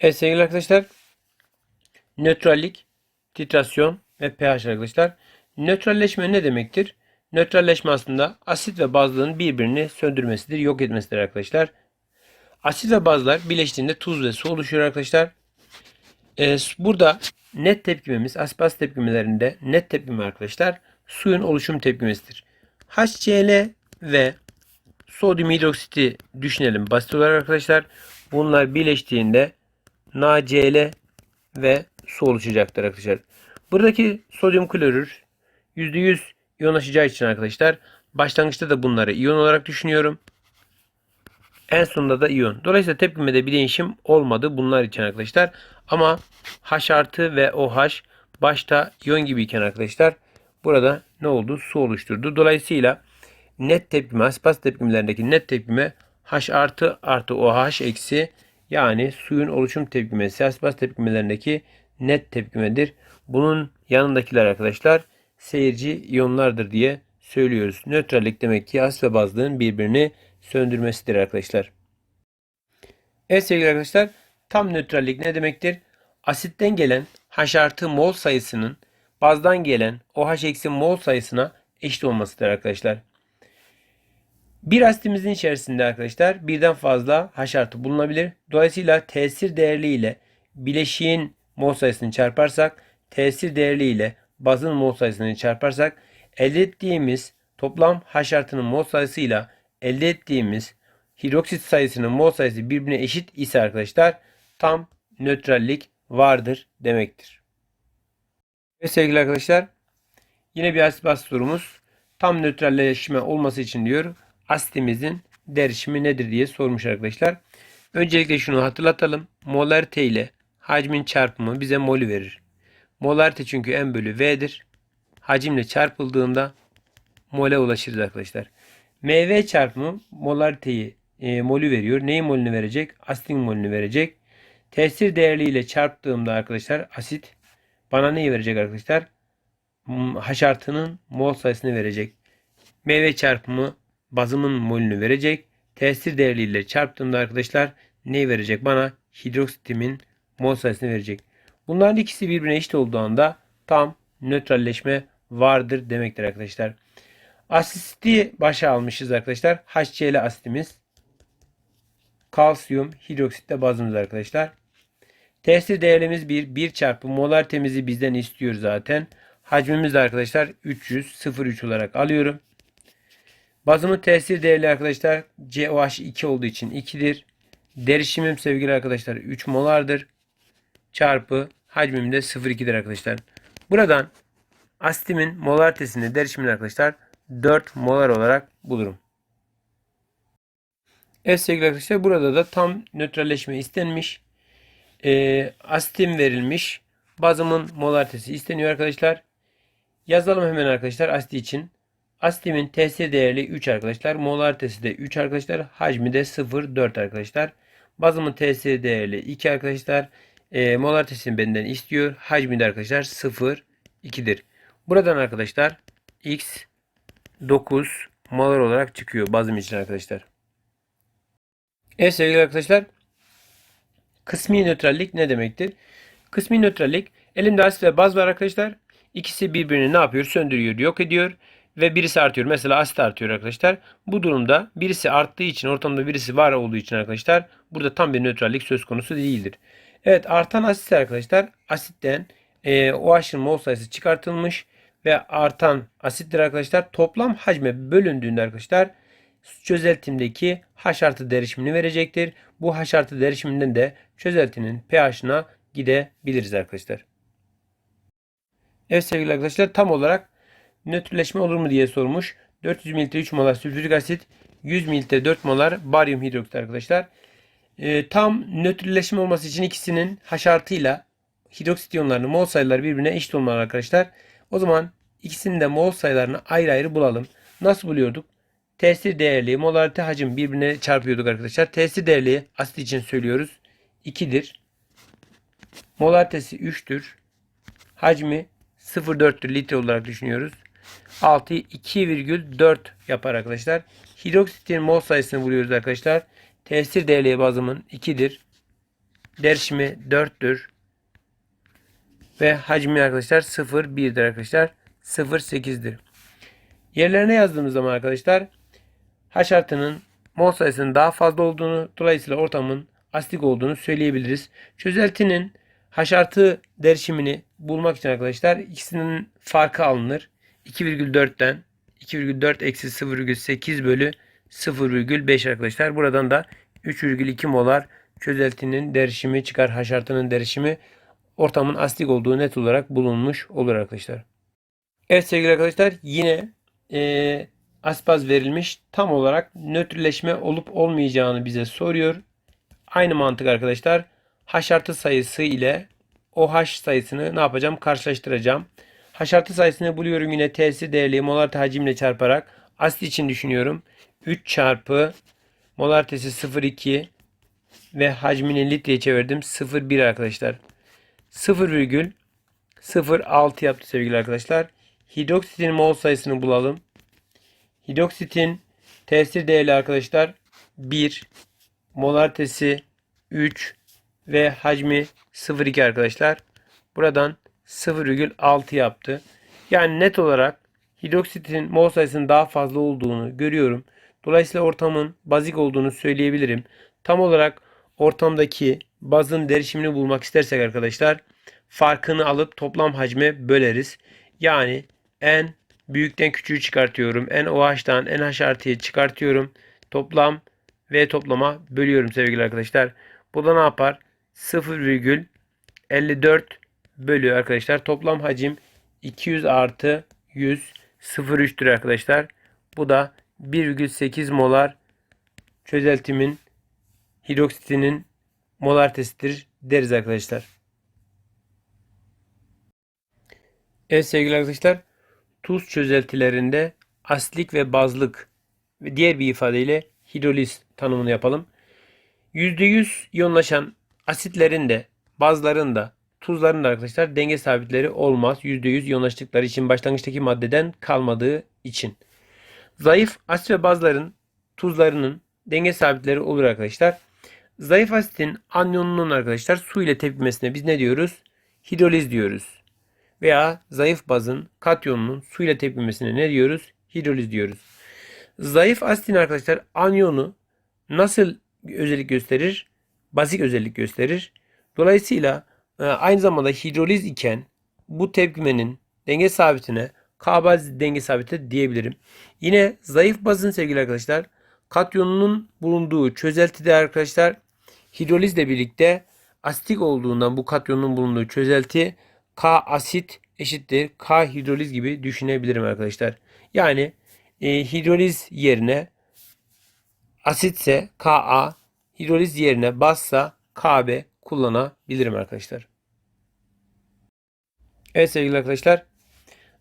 Evet sevgili arkadaşlar. Nötrallik, titrasyon ve pH arkadaşlar. Nötralleşme ne demektir? Nötralleşme aslında asit ve bazlığın birbirini söndürmesidir, yok etmesidir arkadaşlar. Asit ve bazlar birleştiğinde tuz ve su oluşuyor arkadaşlar. Ee, burada net tepkimemiz, aspas tepkimelerinde net tepkime arkadaşlar suyun oluşum tepkimesidir. HCl ve sodyum hidroksiti düşünelim basit olarak arkadaşlar. Bunlar birleştiğinde NaCl ve su oluşacaktır arkadaşlar. Buradaki sodyum klorür %100 iyonlaşacağı için arkadaşlar başlangıçta da bunları iyon olarak düşünüyorum. En sonunda da iyon. Dolayısıyla tepkimede bir değişim olmadı bunlar için arkadaşlar. Ama H artı ve OH başta iyon gibiyken arkadaşlar burada ne oldu? Su oluşturdu. Dolayısıyla net tepkime, aspas tepkimelerindeki net tepkime H artı artı OH eksi yani suyun oluşum tepkimesi aspas tepkimelerindeki net tepkimedir. Bunun yanındakiler arkadaşlar seyirci iyonlardır diye söylüyoruz. Nötrallik demek ki asit ve bazlığın birbirini söndürmesidir arkadaşlar. Evet sevgili arkadaşlar tam nötrallik ne demektir? Asitten gelen H artı mol sayısının bazdan gelen OH eksi mol sayısına eşit olmasıdır arkadaşlar. Bir asitimizin içerisinde arkadaşlar birden fazla H artı bulunabilir. Dolayısıyla tesir değerli ile bileşiğin mol sayısını çarparsak tesir değerli ile bazın mol sayısını çarparsak elde ettiğimiz toplam H artının mol sayısıyla elde ettiğimiz hidroksit sayısının mol sayısı birbirine eşit ise arkadaşlar tam nötrallik vardır demektir. Ve sevgili arkadaşlar yine bir asit baz sorumuz. Tam nötralleşme olması için diyor asitimizin derişimi nedir diye sormuş arkadaşlar. Öncelikle şunu hatırlatalım. Molarite ile hacmin çarpımı bize molü verir. Molarite çünkü m bölü v'dir. Hacimle çarpıldığında mole ulaşırız arkadaşlar. MV çarpımı molariteyi e, molü veriyor. Neyin molünü verecek? Asitin molünü verecek. Tesir değerliyle çarptığımda arkadaşlar asit bana neyi verecek arkadaşlar? H artının mol sayısını verecek. MV çarpımı bazımın molünü verecek. Tesir değerliyle çarptığımda arkadaşlar neyi verecek? Bana hidroksitimin mol sayısını verecek. Bunların ikisi birbirine eşit olduğu anda tam nötralleşme vardır demektir arkadaşlar. Asiti başa almışız arkadaşlar. HCl asitimiz. Kalsiyum hidroksitle bazımız arkadaşlar. Tesir değerimiz 1. 1 çarpı molar temizi bizden istiyor zaten. Hacmimiz arkadaşlar 300 0,3 olarak alıyorum. Bazımın tesir değerli arkadaşlar COH 2 olduğu için 2'dir. Derişimim sevgili arkadaşlar 3 molardır. Çarpı hacmim de 0,2'dir arkadaşlar. Buradan asitimin molaritesini derişimini arkadaşlar 4 molar olarak bulurum. Evet sevgili arkadaşlar burada da tam nötralleşme istenmiş. E, asitim verilmiş. Bazımın molaritesi isteniyor arkadaşlar. Yazalım hemen arkadaşlar asiti için. Asitimin tesir değerli 3 arkadaşlar. Molaritesi de 3 arkadaşlar. Hacmi de 0,4 arkadaşlar. Bazımın tesir değerli 2 arkadaşlar. E, molaritesini benden istiyor. Hacmi de arkadaşlar 0,2'dir. Buradan arkadaşlar x 9 molar olarak çıkıyor bazım için arkadaşlar. Evet sevgili arkadaşlar. Kısmi nötrallik ne demektir? Kısmi nötrallik elimde asit ve baz var arkadaşlar. İkisi birbirini ne yapıyor? Söndürüyor, yok ediyor ve birisi artıyor. Mesela asit artıyor arkadaşlar. Bu durumda birisi arttığı için ortamda birisi var olduğu için arkadaşlar burada tam bir nötrallik söz konusu değildir. Evet artan asit arkadaşlar asitten e, OH'ın mol sayısı çıkartılmış ve artan asittir arkadaşlar. Toplam hacme bölündüğünde arkadaşlar çözeltimdeki H artı derişimini verecektir. Bu H artı derişiminden de çözeltinin pH'ına gidebiliriz arkadaşlar. Evet sevgili arkadaşlar tam olarak nötrleşme olur mu diye sormuş. 400 mililitre 3 molar sülfürik asit, 100 mililitre 4 molar baryum hidroksit arkadaşlar. E, tam nötrleşme olması için ikisinin H artıyla hidroksit iyonlarının mol sayıları birbirine eşit olmalı arkadaşlar. O zaman ikisinin de mol sayılarını ayrı ayrı bulalım. Nasıl buluyorduk? Tesir değerli molarite hacim birbirine çarpıyorduk arkadaşlar. Tesir değerli asit için söylüyoruz. 2'dir. Molaritesi 3'tür. Hacmi 0,4'tür litre olarak düşünüyoruz. 6 2,4 yapar arkadaşlar. Hidroksitin mol sayısını buluyoruz arkadaşlar. Tesir değerli bazımın 2'dir. derişimi 4'tür. Ve hacmi arkadaşlar 0,1'dir arkadaşlar. 0,8'dir. Yerlerine yazdığımız zaman arkadaşlar H artının mol sayısının daha fazla olduğunu dolayısıyla ortamın asitik olduğunu söyleyebiliriz. Çözeltinin H artı derişimini bulmak için arkadaşlar ikisinin farkı alınır. 2,4'ten 2,4 eksi 0,8 bölü 0,5 arkadaşlar. Buradan da 3,2 molar çözeltinin derişimi çıkar. H artının derişimi ortamın asitik olduğu net olarak bulunmuş olur arkadaşlar. Evet sevgili arkadaşlar yine e, aspaz verilmiş. Tam olarak nötrleşme olup olmayacağını bize soruyor. Aynı mantık arkadaşlar. H artı sayısı ile OH sayısını ne yapacağım? Karşılaştıracağım. H artı sayısını buluyorum yine T'si değerli molar hacimle çarparak. Asit için düşünüyorum. 3 çarpı molar T'si 0,2 ve hacmini litreye çevirdim. 0,1 arkadaşlar. 0,06 yaptı sevgili arkadaşlar. Hidroksitin mol sayısını bulalım. Hidroksitin tesir değerli arkadaşlar 1 molartesi 3 ve hacmi 0,2 arkadaşlar. Buradan 0,6 yaptı. Yani net olarak hidroksitin mol sayısının daha fazla olduğunu görüyorum. Dolayısıyla ortamın bazik olduğunu söyleyebilirim. Tam olarak ortamdaki bazın derişimini bulmak istersek arkadaşlar farkını alıp toplam hacme böleriz. Yani n büyükten küçüğü çıkartıyorum. n OH'dan NH artıyı çıkartıyorum. Toplam ve toplama bölüyorum sevgili arkadaşlar. Bu da ne yapar? 0,54 bölü arkadaşlar. Toplam hacim 200 artı 100 0,3'tür arkadaşlar. Bu da 1,8 molar çözeltimin hidroksitinin molartesidir deriz arkadaşlar. Evet sevgili arkadaşlar tuz çözeltilerinde asitlik ve bazlık ve diğer bir ifadeyle hidroliz tanımını yapalım. %100 iyonlaşan asitlerin de bazların da tuzların da arkadaşlar denge sabitleri olmaz. %100 iyonlaştıkları için başlangıçtaki maddeden kalmadığı için. Zayıf asit ve bazların tuzlarının denge sabitleri olur arkadaşlar. Zayıf asitin anyonunun arkadaşlar su ile tepkimesine biz ne diyoruz? Hidroliz diyoruz. Veya zayıf bazın katyonunun su ile tepkimesine ne diyoruz? Hidroliz diyoruz. Zayıf asitin arkadaşlar anyonu nasıl özellik gösterir? Bazik özellik gösterir. Dolayısıyla aynı zamanda hidroliz iken bu tepkimenin denge sabitine K baz denge sabiti diyebilirim. Yine zayıf bazın sevgili arkadaşlar katyonunun bulunduğu çözeltide arkadaşlar hidrolizle birlikte asitik olduğundan bu katyonun bulunduğu çözelti K asit eşittir K hidroliz gibi düşünebilirim arkadaşlar. Yani e, hidroliz yerine asitse Ka, hidroliz yerine bassa Kb kullanabilirim arkadaşlar. Evet sevgili arkadaşlar.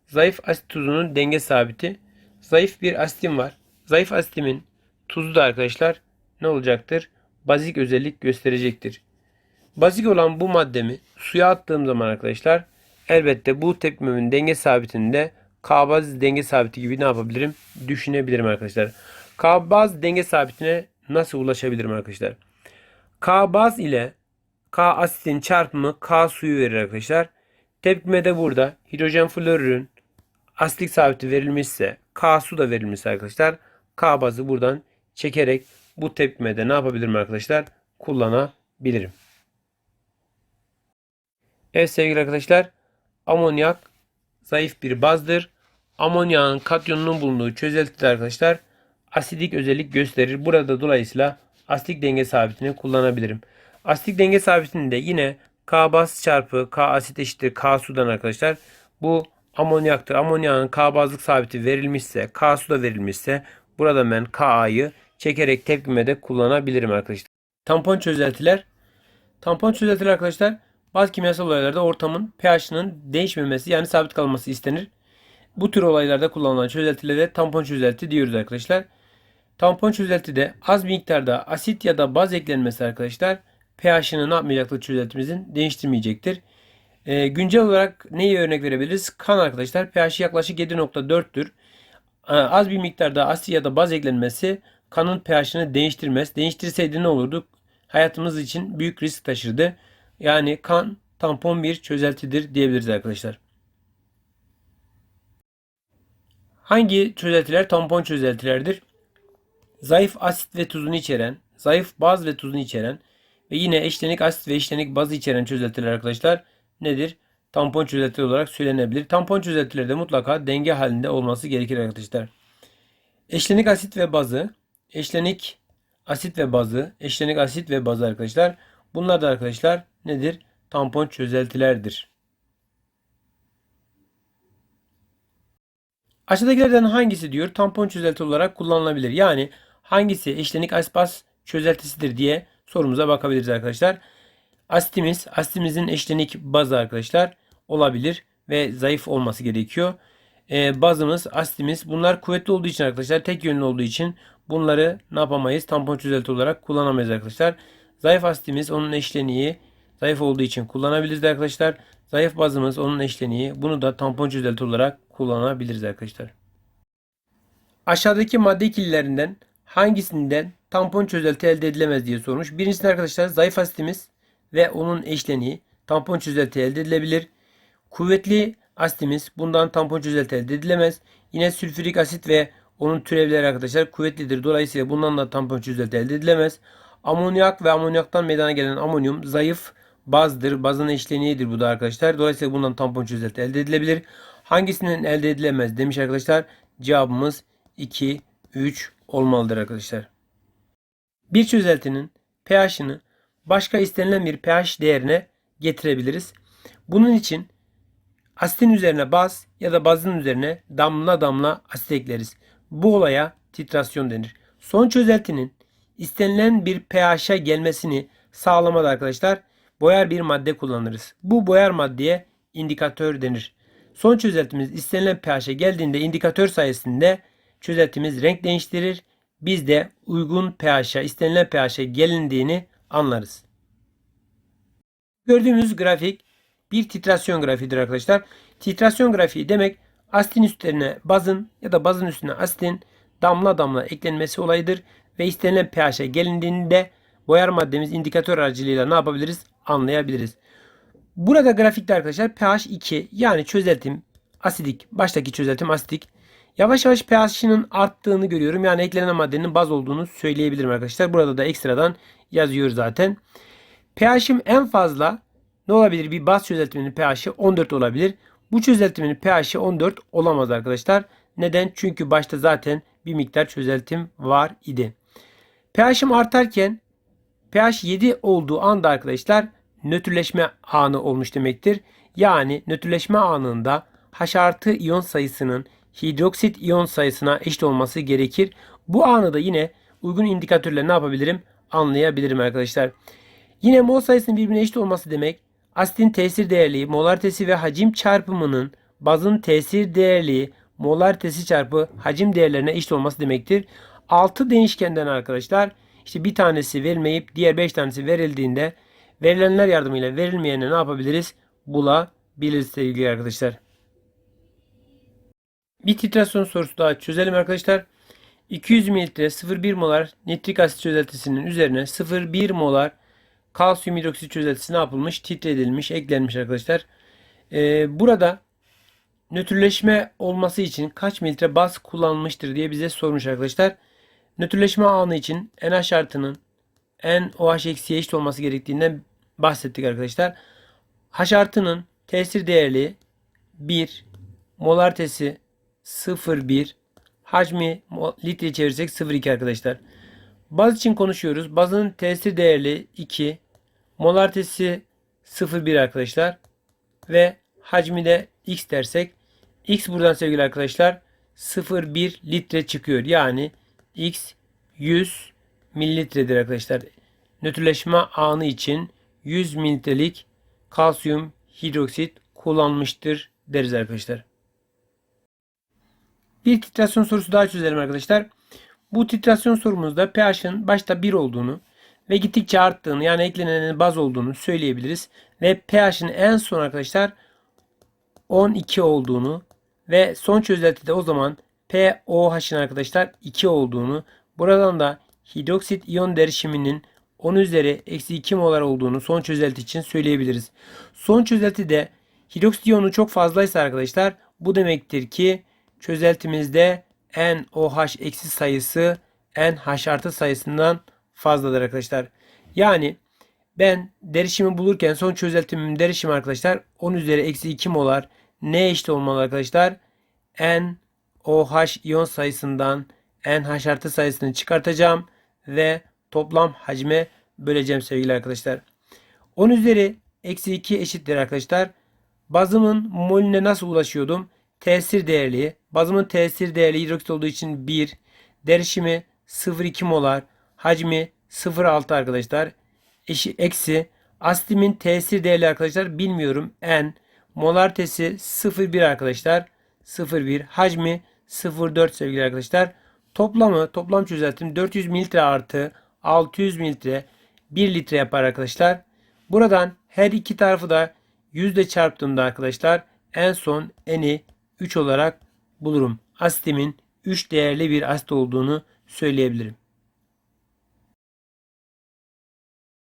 Zayıf asit tuzunun denge sabiti. Zayıf bir asitim var. Zayıf asitimin tuzu da arkadaşlar ne olacaktır? Bazik özellik gösterecektir. Bazik olan bu maddemi suya attığım zaman arkadaşlar elbette bu tepkimemin denge sabitinde K-baz denge sabiti gibi ne yapabilirim? Düşünebilirim arkadaşlar. K-baz denge sabitine nasıl ulaşabilirim arkadaşlar? K-baz ile K asitin çarpımı K suyu verir arkadaşlar. Tepkimede burada hidrojen florürün asitlik sabiti verilmişse K su da verilmişse arkadaşlar K bazı buradan çekerek bu tepkimede ne yapabilirim arkadaşlar? Kullanabilirim. Evet sevgili arkadaşlar amonyak zayıf bir bazdır. Amonyağın katyonunun bulunduğu çözeltide arkadaşlar asidik özellik gösterir. Burada dolayısıyla asidik denge sabitini kullanabilirim. Asidik denge sabitinde yine K baz çarpı K asit eşittir K sudan arkadaşlar. Bu amonyaktır. Amonyağın K bazlık sabiti verilmişse, K su da verilmişse burada ben K'yı çekerek tepkimede kullanabilirim arkadaşlar. Tampon çözeltiler. Tampon çözeltiler arkadaşlar bazı kimyasal olaylarda ortamın pH'ının değişmemesi yani sabit kalması istenir. Bu tür olaylarda kullanılan çözeltilere tampon çözelti diyoruz arkadaşlar. Tampon çözeltide az miktarda asit ya da baz eklenmesi arkadaşlar pH'ını ne yapmayacaktır çözeltimizin değiştirmeyecektir. Ee, güncel olarak neyi örnek verebiliriz? Kan arkadaşlar pH yaklaşık 7.4'tür. Ee, az bir miktarda asit ya da baz eklenmesi kanın pH'ını değiştirmez. Değiştirseydi ne olurdu? hayatımız için büyük risk taşırdı. Yani kan tampon bir çözeltidir diyebiliriz arkadaşlar. Hangi çözeltiler tampon çözeltilerdir? Zayıf asit ve tuzunu içeren, zayıf baz ve tuzunu içeren ve yine eşlenik asit ve eşlenik bazı içeren çözeltiler arkadaşlar nedir? Tampon çözeltileri olarak söylenebilir. Tampon çözeltilerde mutlaka denge halinde olması gerekir arkadaşlar. Eşlenik asit ve bazı, eşlenik asit ve bazı, eşlenik asit ve bazı arkadaşlar. Bunlar da arkadaşlar nedir? Tampon çözeltilerdir. Aşağıdakilerden hangisi diyor tampon çözelti olarak kullanılabilir? Yani hangisi eşlenik asit baz çözeltisidir diye sorumuza bakabiliriz arkadaşlar. Asitimiz, asitimizin eşlenik bazı arkadaşlar olabilir ve zayıf olması gerekiyor. Ee, bazımız, asitimiz bunlar kuvvetli olduğu için arkadaşlar tek yönlü olduğu için bunları ne yapamayız? Tampon çözelti olarak kullanamayız arkadaşlar. Zayıf asitimiz onun eşleniği zayıf olduğu için kullanabiliriz arkadaşlar. Zayıf bazımız onun eşleniği. Bunu da tampon çözelti olarak kullanabiliriz arkadaşlar. Aşağıdaki madde ikililerinden hangisinden tampon çözelti elde edilemez diye sormuş. Birincisi arkadaşlar zayıf asitimiz ve onun eşleniği tampon çözelti elde edilebilir. Kuvvetli asitimiz bundan tampon çözelti elde edilemez. Yine sülfürik asit ve onun türevleri arkadaşlar kuvvetlidir. Dolayısıyla bundan da tampon çözelti elde edilemez. Amonyak ve amonyaktan meydana gelen amonyum zayıf bazdır. Bazın eşleniğidir bu da arkadaşlar. Dolayısıyla bundan tampon çözelti elde edilebilir. Hangisinden elde edilemez demiş arkadaşlar. Cevabımız 2, 3 olmalıdır arkadaşlar. Bir çözeltinin pH'ını başka istenilen bir pH değerine getirebiliriz. Bunun için asitin üzerine baz ya da bazın üzerine damla damla asit ekleriz. Bu olaya titrasyon denir. Son çözeltinin istenilen bir pH'e gelmesini sağlamada arkadaşlar boyar bir madde kullanırız. Bu boyar maddeye indikatör denir. Son çözeltimiz istenilen pH'e geldiğinde indikatör sayesinde çözeltimiz renk değiştirir. Biz de uygun pH'e, istenilen pH'e gelindiğini anlarız. Gördüğümüz grafik bir titrasyon grafiğidir arkadaşlar. Titrasyon grafiği demek asitin üstlerine bazın ya da bazın üstüne asitin damla damla eklenmesi olayıdır ve istenilen pH'e gelindiğinde boyar maddemiz indikatör aracılığıyla ne yapabiliriz? Anlayabiliriz. Burada grafikte arkadaşlar pH 2 yani çözeltim asidik. Baştaki çözeltim asidik. Yavaş yavaş pH'inin arttığını görüyorum. Yani eklenen maddenin baz olduğunu söyleyebilirim arkadaşlar. Burada da ekstradan yazıyor zaten. pH'im en fazla ne olabilir? Bir baz çözeltiminin pH'i 14 olabilir. Bu çözeltimin pH'i 14 olamaz arkadaşlar. Neden? Çünkü başta zaten bir miktar çözeltim var idi. pH'im artarken pH 7 olduğu anda arkadaşlar nötrleşme anı olmuş demektir. Yani nötrleşme anında H artı iyon sayısının hidroksit iyon sayısına eşit olması gerekir. Bu anı da yine uygun indikatörle ne yapabilirim? Anlayabilirim arkadaşlar. Yine mol sayısının birbirine eşit olması demek asitin tesir değerliği, molaritesi ve hacim çarpımının bazın tesir değerliği, molaritesi çarpı hacim değerlerine eşit olması demektir. 6 değişkenden arkadaşlar işte bir tanesi verilmeyip diğer 5 tanesi verildiğinde verilenler yardımıyla verilmeyene ne yapabiliriz? Bulabiliriz sevgili arkadaşlar. Bir titrasyon sorusu daha çözelim arkadaşlar. 200 mililitre 0,1 molar nitrik asit çözeltisinin üzerine 0,1 molar kalsiyum hidroksit çözeltisi ne yapılmış? Titredilmiş, eklenmiş arkadaşlar. Ee, burada nötrleşme olması için kaç mililitre baz kullanılmıştır diye bize sormuş arkadaşlar. Nötrleşme anı için NH artının NOH eksiye eşit olması gerektiğinden bahsettik arkadaşlar. H artının tesir değerli 1, molaritesi 0,1, hacmi litre çevirsek 0,2 arkadaşlar. Baz için konuşuyoruz. Bazın tesir değerli 2, molaritesi 0,1 arkadaşlar. Ve hacmi de x dersek x buradan sevgili arkadaşlar 0,1 litre çıkıyor. Yani x 100 mililitredir arkadaşlar. Nötrleşme anı için 100 mililitrelik kalsiyum hidroksit kullanmıştır deriz arkadaşlar. Bir titrasyon sorusu daha çözelim arkadaşlar. Bu titrasyon sorumuzda pH'ın başta 1 olduğunu ve gittikçe arttığını yani eklenenin baz olduğunu söyleyebiliriz. Ve pH'in en son arkadaşlar 12 olduğunu ve son çözeltide o zaman pOH'ın arkadaşlar 2 olduğunu buradan da hidroksit iyon derişiminin 10 üzeri eksi 2 molar olduğunu son çözelti için söyleyebiliriz. Son çözeltide hidroksit iyonu çok fazlaysa arkadaşlar bu demektir ki çözeltimizde NOH eksi sayısı NH artı sayısından fazladır arkadaşlar. Yani ben derişimi bulurken son çözeltimin derişimi arkadaşlar 10 üzeri eksi 2 molar ne eşit olmalı arkadaşlar? N OH iyon sayısından NH artı sayısını çıkartacağım ve toplam hacme böleceğim sevgili arkadaşlar. 10 üzeri eksi 2 eşittir arkadaşlar. Bazımın molüne nasıl ulaşıyordum? Tesir değerli. Bazımın tesir değerli hidroksit olduğu için 1. Derişimi 0,2 molar. Hacmi 0,6 arkadaşlar. Eşi, eksi. Asitimin tesir değerli arkadaşlar bilmiyorum. N. Molartesi 0,1 arkadaşlar. 0,1. Hacmi 0,4 sevgili arkadaşlar. Toplamı toplam çözeltim 400 mililitre artı 600 mililitre 1 litre yapar arkadaşlar. Buradan her iki tarafı da yüzde çarptığımda arkadaşlar en son n'i 3 olarak bulurum. Asitimin 3 değerli bir asit olduğunu söyleyebilirim.